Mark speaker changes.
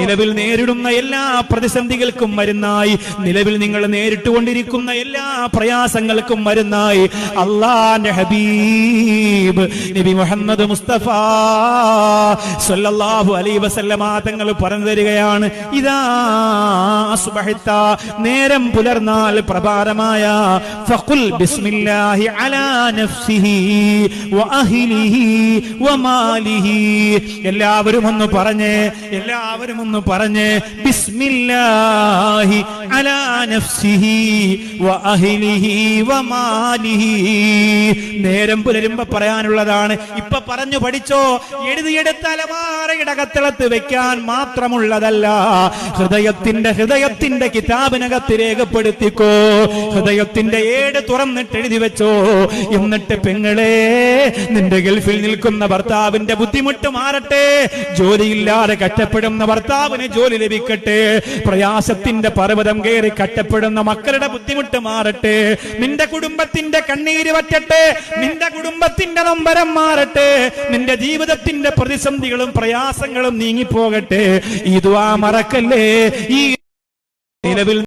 Speaker 1: നിലവിൽ നേരിടുന്ന എല്ലാ പ്രതിസന്ധികൾക്കും മരുന്നായി. നിലവിൽ നിങ്ങൾ നേരിട്ടുകൊണ്ടിരിക്കുന്ന എല്ലാ പ്രയാസങ്ങൾക്കും മരുന്നായി. അള്ളാന്റെ ഹബീബ് നബി മുഹമ്മദ് മുസ്തഫ സല്ലല്ലാഹു അലൈഹി വസല്ലമ തങ്ങൾ പറഞ്ഞു തരികയാണ്. ഇതാ അസ്ബഹത്ത നേരം പുലർന്നാൽ പ്രഭാതമായ. ഫഖുൽ ബിസ്മില്ലാഹി അലാ നഫ്സിഹി വഅഹ്ലിഹി വമാലിഹി എല്ലാവരും ഒന്ന് പറഞ്ഞ് എല്ലാവരും ഒന്ന് പറഞ്ഞ്. ബിസ്മില്ലാഹി അലാ നഫ്സിഹി വഅഹ്ലിഹി വമാലിഹി നേരം പുലരുമ്പോ പറയാനുള്ളതാണ് ഇപ്പൊ പറഞ്ഞു പഠിച്ചോ എഴുതിയെടുത്ത അലമാറയുടെ കത്തളത്ത് വെക്കാൻ മാത്രമുള്ളതല്ല ഹൃദയത്തിന്റെ ഹൃദയത്തിന്റെ കിതാബിനകത്ത് രേഖപ്പെടുത്തിക്കോ. ഹൃദയത്തിന്റെ ഏട് തുറന്നിട്ട് എഴുതി വെച്ചോ. എന്നിട്ട് പെങ്ങളെ നിന്റെ ഗൾഫിൽ നിൽക്കുന്ന ഭർത്താവിന്റെ ബുദ്ധിമുട്ട് മാറട്ടെ. ജോലിയില്ലാതെ കഷ്ടപ്പെടുന്ന ഭർത്താവിന് ജോലി ലഭിക്കട്ടെ. പ്രയാസത്തിന്റെ പർവതം കയറി കഷ്ടപ്പെടുന്ന മക്കളുടെ ബുദ്ധിമുട്ട് മാറട്ടെ. നിന്റെ കുടുംബത്തിന്റെ കണ്ണീര് വറ്റട്ടെ. നിന്റെ കുടുംബത്തിന്റെ നൊമ്പരം മാറട്ടെ. നിന്റെ ജീവിതത്തിന്റെ പ്രതിസന്ധികളും പ്രയാസങ്ങളും നീങ്ങിപ്പോകട്ടെ. ദുആ മറക്കല്ലേ? ഈ നിലവിൽ